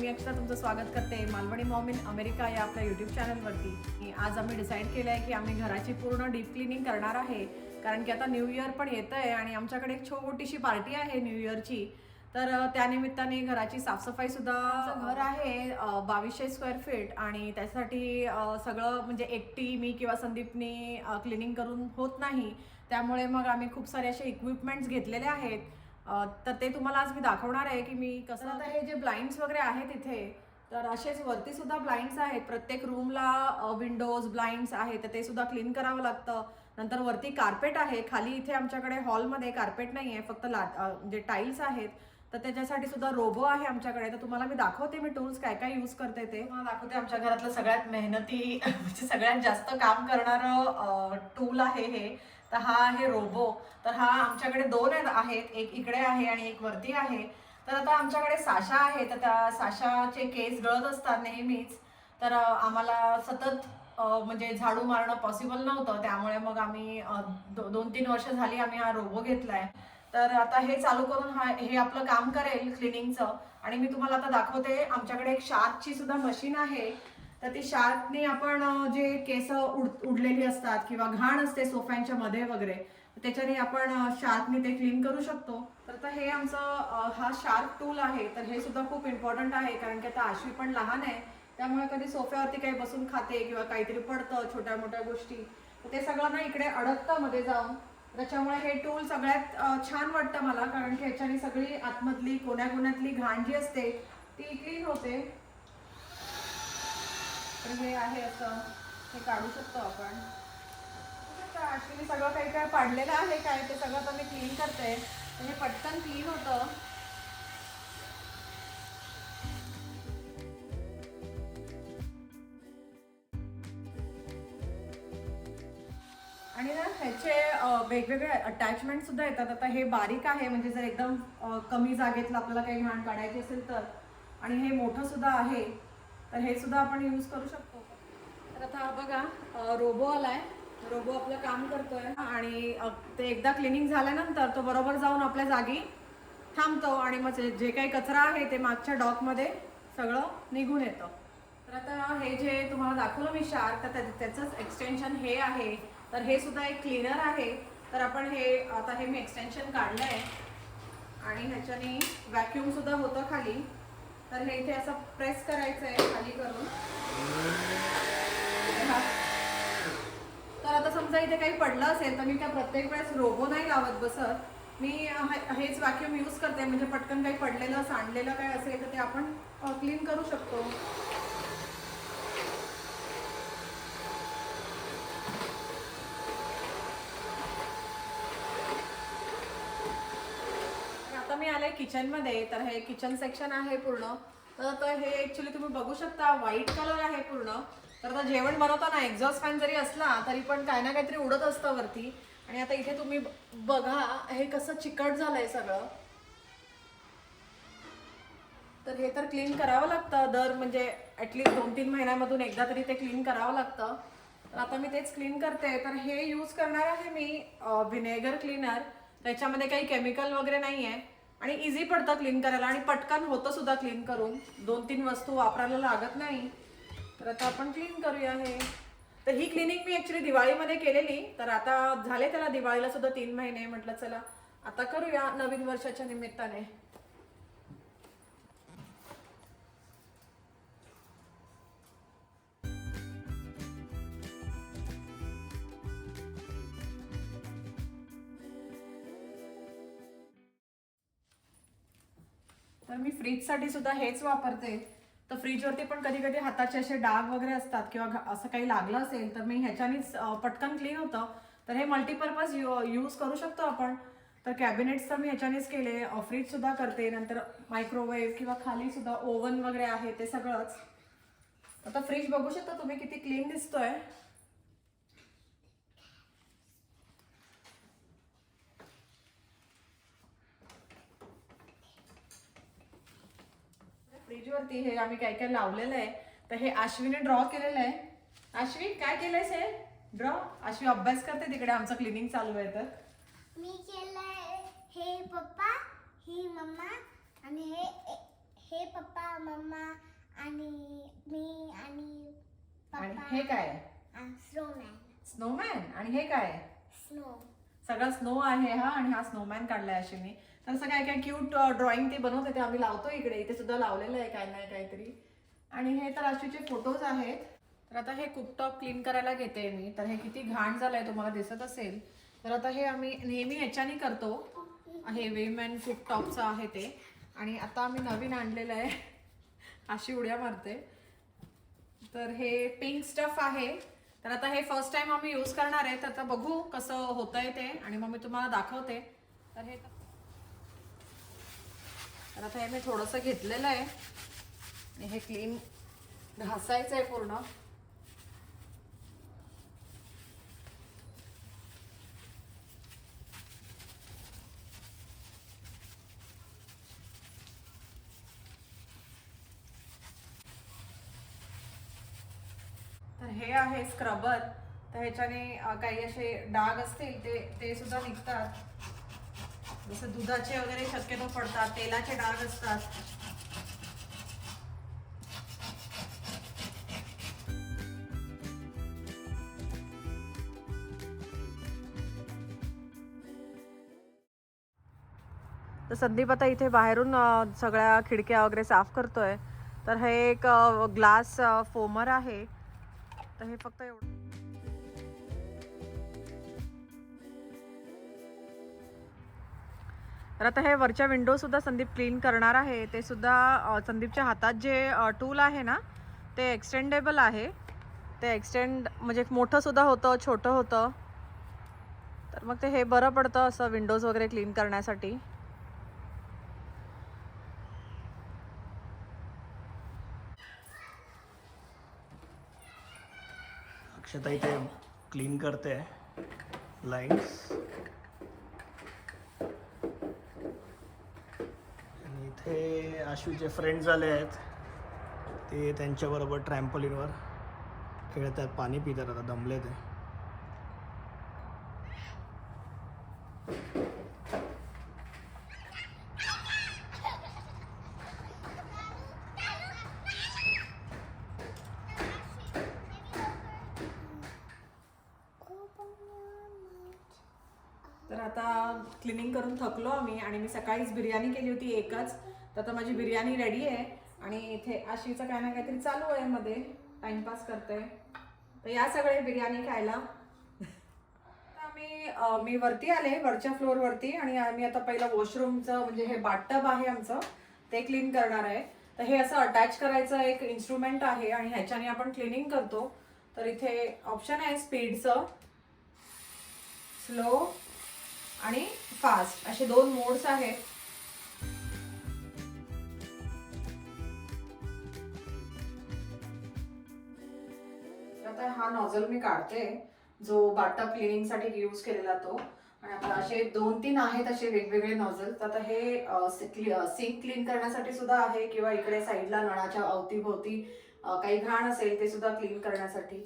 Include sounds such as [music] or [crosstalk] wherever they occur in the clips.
मी अक्षता तुमचं स्वागत करते. मालवणी मॉम इन अमेरिका या आपल्या यूट्यूब चॅनलवरती आज आम्ही डिसाईड केलं आहे की आम्ही घराची पूर्ण डीप क्लिनिंग करणार आहे. कारण की आता न्यू इयर पण येतं आहे आणि आमच्याकडे एक छोटीशी पार्टी आहे न्यू इयरची तर त्यानिमित्ताने घराची साफसफाई सुद्धा आमचं घर आहे बावीसशे स्क्वेअर फीट आणि त्यासाठी सगळं म्हणजे एकटी मी किंवा संदीपनी क्लिनिंग करून होत नाही. त्यामुळे मग आम्ही खूप सारे असे इक्विपमेंट्स घेतलेले आहेत. तर ते तुम्हाला आज मी दाखवणार आहे की मी कसं आता हे जे ब्लाइंड्स वगैरे आहेत इथे तर असेच वरती सुद्धा ब्लाइंड्स आहेत. प्रत्येक रूमला विंडोज ब्लाइंड्स आहेत तर ते सुद्धा क्लीन करावं लागतं. नंतर वरती कार्पेट आहे. खाली इथे आमच्याकडे हॉलमध्ये कार्पेट नाही आहे फक्त ला म्हणजे टाईल्स आहेत. तर त्याच्यासाठी सुद्धा रोबो आहे आमच्याकडे. तर तुम्हाला मी दाखवते मी टूल्स काय काय यूज करते ते. दाखवते आमच्या घरातलं सगळ्यात मेहनती [laughs] म्हणजे सगळ्यात जास्त काम करणारं टूल आहे हे. तर हा आहे रोबो. तर हा आमच्याकडे दोन आहेत एक इकडे आहे आणि एक वरती आहे. तर आता आमच्याकडे साशा आहे तर त्या साशाचे केस गळत असतात नेहमीच. तर आम्हाला सतत म्हणजे झाडू मारणं पॉसिबल नव्हतं. त्यामुळे मग आम्ही दो- दोन तीन वर्ष झाली आम्ही हा रोबो घेतलाय. तर आता हे चालू करून हा हे आपलं काम करेल क्लिनिंगचं. आणि मी तुम्हाला आता दाखवते आमच्याकडे एक शार्कची सुद्धा मशीन आहे. तर ती शार्कने आपण जे केस उड उडलेली असतात किंवा घाण असते सोफ्यांच्या मध्ये वगैरे त्याच्याने आपण शार्कने ते क्लीन करू शकतो. तर आता हे आमचं हा शार्क टूल आहे. तर हे सुद्धा खूप इम्पॉर्टंट आहे कारण की आता आश्वी पण लहान आहे. त्यामुळे कधी सोफ्यावरती काही बसून खाते किंवा काहीतरी पडतं छोट्या मोठ्या गोष्टी तर ते सगळं ना इकडे अडकतं मध्ये जाऊन. त्याच्यामुळे हे टूल सगळ्यात छान वाटतं मला कारण की ह्याच्याने सगळी आतमधली कोण्या कोण्यातली घाण जी असते ती क्लीन होते. तर हे आहे असं हे काढू शकतो आपण. ॲक्च्युली सगळं काही काय पाडलेलं आहे काय ते सगळं आता मी क्लीन करते. हे पटकन क्लीन होतं. आणि ना ह्याचे वेगवेगळे अटॅचमेंट सुद्धा येतात. आता हे बारीक आहे म्हणजे जर एकदम कमी जागेतलं आपल्याला काही घाण काढायची असेल तर. आणि हे मोठं सुद्धा आहे. तर हे सुद्धा आपण यूज करू शकतो. तर आता हा बघा रोबो आलाय. रोबो आपलं काम करतोय. आणि ते एकदा क्लिनिंग झाल्यानंतर तो बरोबर जाऊन आपल्या जागी थांबतो आणि मग जे- जे काही कचरा आहे ते मागच्या डॉकमध्ये सगळं निघून येतं. तर आता हे जे तुम्हाला दाखवलं मी शार्क तर त्या- त्याचंच एक्सटेन्शन हे आहे. तर हे सुद्धा एक क्लीनर आहे. तर आपण हे आता हे मी एक्सटेन्शन काढलं आहे आणि ह्याच्याने व्हॅक्युमसुद्धा होतं खाली. तर हे इथे असं प्रेस करायचं आहे खाली करून. तर आता समजा इथे काही पडलं असेल तर मी काय प्रत्येक वेळेस रोबो नाही लावत बसत. मी हेच व्हॅक्यूम यूज करते म्हणजे पटकन काही पडलेलं सांडलेलं काय असेल तर ते आपण क्लीन करू शकतो तर आता किचनमध्ये तर हे किचन सेक्शन आहे पूर्ण. तर आता हे ॲक्च्युली तुम्ही बघू शकता व्हाईट कलर आहे पूर्ण. तर आता जेवण बनवताना एक्झॉस्ट फॅन जरी असला तरी पण काय ना काहीतरी उडत असतं वरती. आणि आता इथे तुम्ही बघा हे कसं चिकट झालंय सगळं. तर हे तर क्लीन करावं लागतं. दर म्हणजे ॲटलीस्ट दोन तीन महिन्यामधून एकदा तरी ते क्लीन करावं लागतं. तर आता मी तेच क्लीन करते. तर हे यूज करणार आहे मी व्हिनेगर क्लीनर त्याच्यामध्ये काही केमिकल वगैरे नाही आहे आणि इझी पडतं क्लीन करायला. आणि पटकन होतं सुद्धा क्लीन करून. दोन तीन वस्तू वापरायला लागत नाही. तर आता आपण क्लीन करूया हे. तर ही क्लिनिंग मी ॲक्च्युली दिवाळीमध्ये केलेली. तर आता झाले त्याला दिवाळीला सुद्धा तीन महिने. म्हटलं चला आता करूया नवीन वर्षाच्या निमित्ताने. तर मी फ्रीजसाठी सुद्धा हेच वापरते. तर फ्रीजवरती पण कधी कधी हाताचे असे डाग वगैरे असतात किंवा असं काही लागलं असेल तर मी ह्याच्यानेच पटकन क्लीन होतं. तर हे मल्टीपर्पज यू यूज करू शकतो आपण. तर कॅबिनेट्स तर मी ह्याच्यानेच केले. फ्रीज सुद्धा करते. नंतर मायक्रोवेव्ह किंवा खाली सुद्धा ओव्हन वगैरे आहे ते सगळंच. आता फ्रीज बघू शकता तुम्ही किती क्लीन दिसतोय. फ्रीजवरती हे आम्ही काय काय लावलेलं आहे. तर हे आश्वीने ड्रॉ केलेलं आहे. आश्वी काय केलंयस हे? ड्रॉ आश्वी अभ्यास करते तिकडे आमचं क्लिनिंग चालू आहे तर. मी केलंय हे पप्पा ही मम्मा आणि हे हे पप्पा मम्मा आणि मी आणि आणि हे काय? स्नोमॅन स्नोमॅन आणि हे काय? स्नो सगळा स्नो आहे हा आणि हा स्नोमॅन काढलाय अश्विनी. तर असं काय काय क्यूट ड्रॉइंग ते बनवते ते आम्ही लावतो इकडे. इथे सुद्धा लावलेलं आहे काय नाही काहीतरी. आणि हे तर अशीचे फोटोज आहेत. तर आता हे कुकटॉप क्लीन करायला घेते मी. तर हे किती घाण झालं आहे तुम्हाला दिसत असेल. तर आता हे आम्ही नेहमी ह्याच्याने करतो. हे वेमॅन कुकटॉपचं आहे ते. आणि आता आम्ही नवीन आणलेलं आहे. अशी उड्या मारते. तर हे पिंक स्टफ आहे. तर आता हे फर्स्ट टाइम आम्ही यूज करणार आहे. तर आता बघू कसं होतंय ते. आणि मग मी तुम्हाला दाखवते. तर हे तर आता हे मी थोडंसं घेतलेलं आहे. आणि हे क्लीन घासायचं आहे पूर्ण. तर हे आहे स्क्रबर तर ह्याच्याने काही असे डाग असतील ते ते सुद्धा निघतात. जसं दुधाचे वगैरे शक्यतो पडतात तेलाचे डाग असतात. तर संदीप आता इथे बाहेरून सगळ्या खिडक्या वगैरे साफ करतोय. तर हे एक ग्लास फोमर आहे. तर हे फक्त एवढं. तर आता हे वरच्या विंडोसुद्धा संदीप क्लीन करणार आहे. ते सुद्धा संदीपच्या हातात जे टूल आहे ना ते एक्सटेंडेबल आहे. ते एक्सटेंड म्हणजे मोठंसुद्धा होतं छोटं होतं. तर मग ते हे बरं पडतं असं विंडोज वगैरे क्लीन करण्यासाठी. अक्षताई ते क्लीन करते. लाईट्स हे इथे आशूचे फ्रेंड्स आले आहेत. ते त्यांच्याबरोबर ट्रॅम्पोलिनवर खेळत आहेत पाणी पितात आता दमले ते. तर आता क्लिनिंग करून थकलो आम्ही आणि मी सकाळीच बिर्याणी केली होती एकच. तर आता माझी बिर्याणी रेडी आहे. आणि इथे आशीचं काय ना काहीतरी चालू आहे मध्ये. टाइमपास करते तर या सगळे बिर्याणी खायला. आम्ही मी मी वरती आले वरच्या फ्लोअरवरती आणि आम्ही आता पहिलं वॉशरूमचं म्हणजे हे बाटटब आहे आमचं ते क्लीन करणार आहे. तर हे असं अटॅच करायचं एक इन्स्ट्रुमेंट आहे आणि ह्याच्याने आपण क्लिनिंग करतो. तर इथे ऑप्शन आहे स्पीडचं स्लो आणि फास्ट असे दोन मोड्स आहेत. हा नॉझल मी काढते. जो बाटा क्लिनिंगसाठी यूज केलेला तो. आणि आता असे दोन तीन आहेत असे वेगवेगळे नॉझल तर आता हे सिंक क्लीन करण्यासाठी सुद्धा आहे किंवा इकडे साईडला नळाच्या अवतीभोवती काही घाण असेल ते सुद्धा क्लीन करण्यासाठी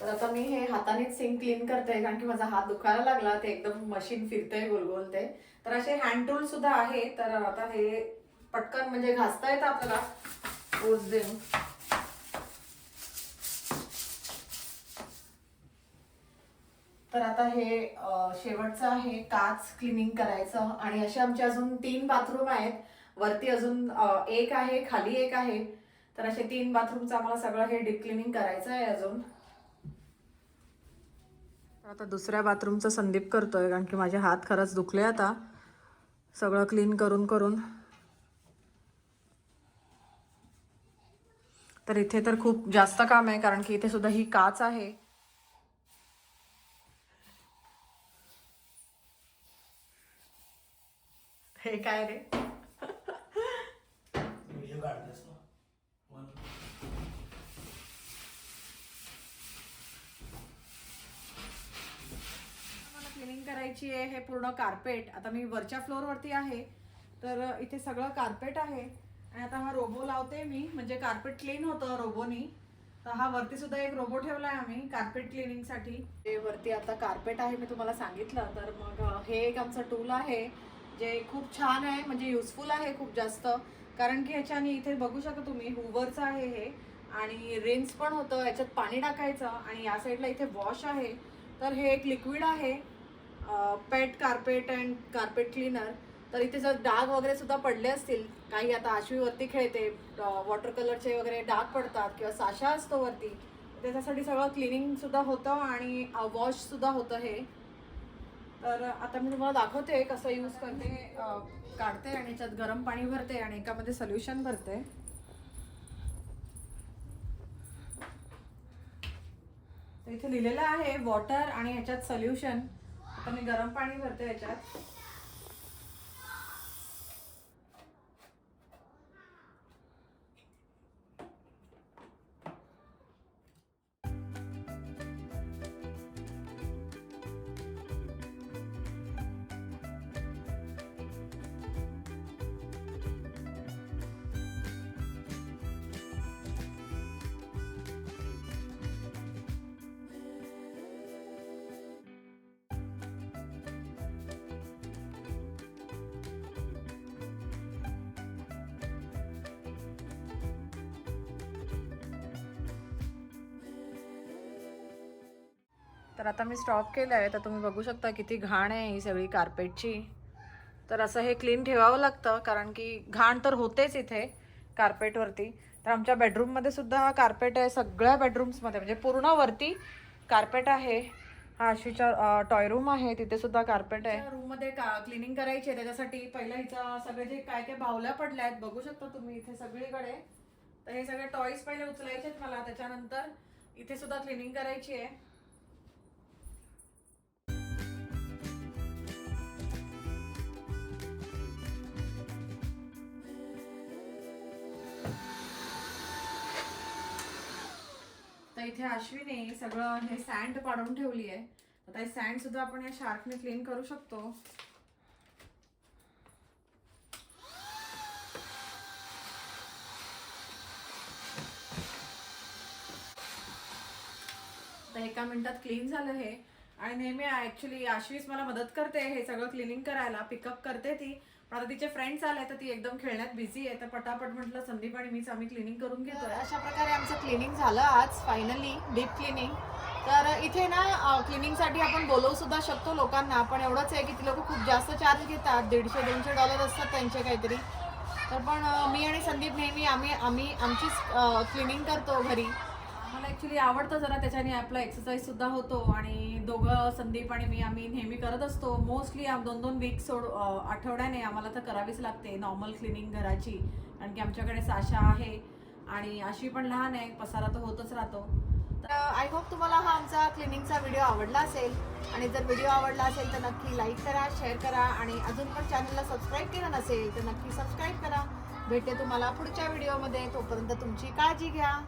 तर आता मी हे हातानेच सिंक क्लीन करते कारण की माझा हात दुखायला लागला ते एकदम मशीन फिरतंय गोल ते तर असे हँड टूल सुद्धा आहे तर आता हे पटकन म्हणजे घासता येतं आपल्याला. ओस देऊन. तर आता हे शेवटचं आहे काच क्लिनिंग करायचं. आणि असे आमचे अजून तीन बाथरूम आहेत. वरती अजून एक आहे खाली एक आहे. तर असे तीन बाथरूमचं आम्हाला सगळं हे डीप क्लिनिंग करायचं आहे अजून. आता दुसऱ्या बाथरूमचं संदीप करतो आहे कारण की माझे हात खरंच दुखले आता. सगळं क्लीन करून करून. तर इथे तर खूप जास्त काम आहे कारण की इथे सुद्धा ही काच आहे. हे काय रे व्हिडिओ काढतेस ना वन मला क्लिनिंग करायची आहे हे पूर्ण कार्पेट. आता मी वरच्या फ्लोअरवरती आहे तर इथे सगळं कार्पेट आहे. आणि आता हा रोबो लावते मी म्हणजे कार्पेट क्लीन होतं रोबोनी तर हा वरती सुद्धा एक रोबो ठेवलाय आम्ही कार्पेट क्लिनिंगसाठी ते वरती आता कार्पेट आहे मी तुम्हाला सांगितलं. तर मग हे एक आमचं टूल आहे जे खूप छान आहे म्हणजे युजफुल आहे खूप जास्त. कारण की ह्याच्याने इथे बघू शकता तुम्ही हुवरचं आहे हे. आणि रिन्स पण होतं याच्यात पाणी टाकायचं. आणि या साईडला इथे वॉश आहे. तर हे एक लिक्विड आहे. Pet carpet and carpet cleaner तर इथे जर डाग वगैरे सुद्धा पडले असतील काही आता आशवीवरती खेळते वॉटर कलरचे वगैरे डाग पडतात किंवा साशा असतो वरती त्याच्यासाठी सगळं क्लिनिंग सुद्धा होतं आणि वॉश सुद्धा होतं हे. तर आता मी तुम्हाला दाखवते कसं यूज करते काढते आणि याच्यात गरम पाणी भरते आणि एकामध्ये सोल्युशन भरते. तर इथे लिहिलेलं आहे वॉटर आणि ह्याच्यात सोल्युशन आता मी गरम पाणी भरते याच्यात. तर आता मी स्टॉप केलं आहे. तर तुम्ही बघू शकता किती घाण आहे ही सगळी कार्पेटची तर असं हे क्लीन ठेवावं लागतं कारण की घाण तर होतेच इथे कार्पेटवरती तर आमच्या बेडरूममध्ये सुद्धा हा कार्पेट आहे सगळ्या बेडरूम्समध्ये म्हणजे पूर्ण वरती कार्पेट आहे. हा आशीच्या टॉय रूम आहे तिथे सुद्धा कार्पेट आहे. रूममध्ये का क्लिनिंग करायची आहे त्याच्यासाठी पहिला हिचं सगळे जे काय काय बावल्या पडल्या आहेत बघू शकता तुम्ही इथे सगळीकडे. तर हे सगळे टॉईज पहिले उचलायचे आहेत मला त्याच्यानंतर इथे सुद्धा क्लिनिंग करायची आहे. इथे अश्विने सगळं हे सँड पाडून ठेवली आहे आता हे सँड सुद्धा आपण या शार्कने क्लीन करू शकतो. तर एका मिनिटात क्लीन झालं हे. आणि नेहमी ऍक्च्युली आश्वीस मला मदत करते हे सगळं क्लिनिंग करायला पिकअप करते ती. पण आता तिचे फ्रेंड्स आले तर ती एकदम खेळण्यात बिझी आहे. तर पटापट म्हटलं संदीप आणि मीच आम्ही क्लिनिंग करून घेतो. अशा प्रकारे आमचं क्लिनिंग झालं आज फायनली डीप क्लिनिंग तर इथे ना क्लिनिंगसाठी आपण बोलवू सुद्धा शकतो लोकांना पण एवढंच आहे की ती लोक खूप जास्त चार्ज घेतात. दीडशे दोनशे डॉलर असतात त्यांचे काहीतरी. तर पण मी आणि संदीप नेहमी आम्ही आम्ही आमचीच क्लिनिंग करतो घरी. मला ॲक्च्युली आवडतं जरा त्याच्याने आपला एक्सरसाइज सुद्धा होतो आणि दोघं संदीप आणि मी आम्ही नेहमी करत असतो. मोस्टली दोन दोन वीक सोड आठवड्याने आम्हाला तर करावीच लागते नॉर्मल क्लिनिंग घराची कारण की आमच्याकडे साशा आहे आणि अशी पण लहान आहे पसारा तर होतच राहतो. तर आय होप तुम्हाला हा आमचा क्लिनिंगचा व्हिडिओ आवडला असेल. आणि जर व्हिडिओ आवडला असेल तर नक्की लाईक करा शेअर करा आणि अजून पण चॅनलला सबस्क्राईब केलं नसेल तर नक्की सबस्क्राईब करा. भेटते तुम्हाला पुढच्या व्हिडिओमध्ये तोपर्यंत तुमची काळजी घ्या.